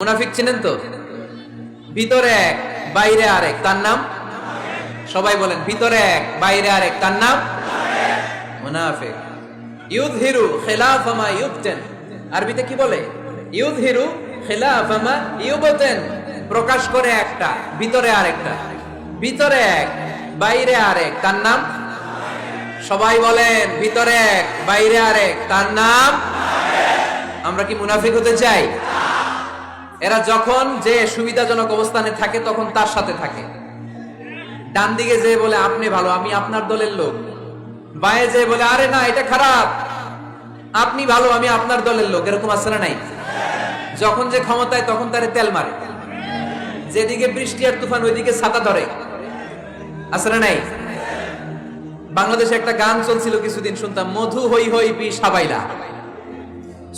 মুনাফিক চিনেন তো? ভিতরে এক, বাইরে আরেক। তার নাম? সবাই বলেন, ভিতরে এক, বাইরে আরেক। তার নাম? মুনাফিক। ইউদহিরু খিলাফামা ইউবতেন। আরবিতে কি বলে? ইউদহিরু খিলাফামা ইউবতেন। প্রকাশ করে একটা, ভিতরে আরেকটা। ভিতরে এক, বাইরে আরেক। তার নাম? সবাই বলেন, ভিতরে এক, বাইরে আরেক। তার নাম? আমরা কি মুনাফিক হতে চাই? এরা যখন যে সুবিধাজনক অবস্থানে থাকে, তখন তার সাথে থাকে। ডান দিকে যে বলে, আপনি ভালো, আমি আপনার দলের লোক। বায়ে যে বলে, আরে না, এটা খারাপ। আপনি ভালো, আমি আপনার দলের লোক। এরকম না নাই যখন যে ক্ষমতায়, তখন তারে তেল মারে। যেদিকে বৃষ্টি আর তুফান, ওইদিকে ছাতা ধরে। না নাই বাংলাদেশে একটা গান চলছিল কিছুদিন শুনতাম, মধু হই হই বি সাবাইলা।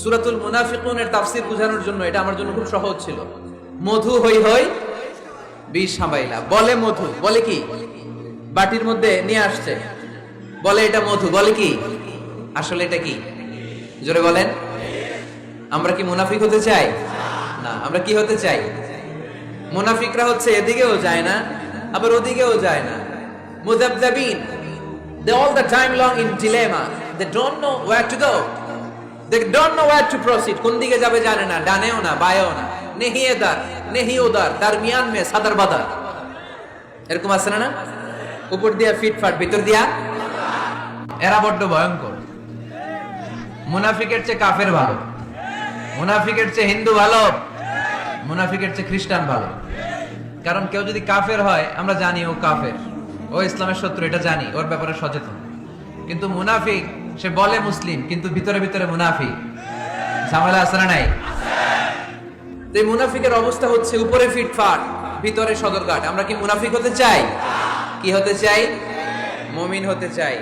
সুরাতুল মুনাফিকুনের তাফসির বোঝানোর জন্য, এটা আমার জন্য খুব সহজ ছিল। মধু হই হই, বিষ সাবাইলা বলে মধু, বলে কি? বাটির মধ্যে নিয়ে আসছে। বলে এটা মধু, বলে কি? আসলে এটা কি? জোরে বলেন। আমরা কি মুনাফিক হতে চাই? না, আমরা কি হতে চাই? মুনাফিকরা হচ্ছে এদিকেও যায় না, আবার ওদিকেও যায় না। মুজাবজাবিন they all the time long in dilemma. They don't know where to go. They don't know where to proceed. কোন দিকে যাবে জানে না। ডানেও না, বায়েও না। নেহি এদার নেহি ওদার দারমিয়ান মে সাদার বাদার। এরকম আছে না না? উপর দিয়া ফিটফাট ভিতর দিয়া। এরা বড্ড ভয়ঙ্কর। মুনাফিকের চেয়ে কাফের ভালো। মুনাফিকের চেয়ে হিন্দু ভালো। মুনাফিকের চেয়ে খ্রিস্টান ভালো। কারণ কেউ যদি কাফের হয়, আমরা জানি ও কাফের। ও ইসলামের শত্রু, এটা জানি। ওর ব্যাপারে সচেতন। কিন্তু মুনাফিক সে বলে মুসলিম, কিন্তু ভিতরে ভিতরে মুনাফি ঝামেলা আছে না নাই? এই মুনাফিকের অবস্থা হচ্ছে উপরে ফিটফাট, ভিতরে সদরঘাট। আমরা কি মুনাফিক হতে চাই? কি হতে চাই? মমিন হতে চাই।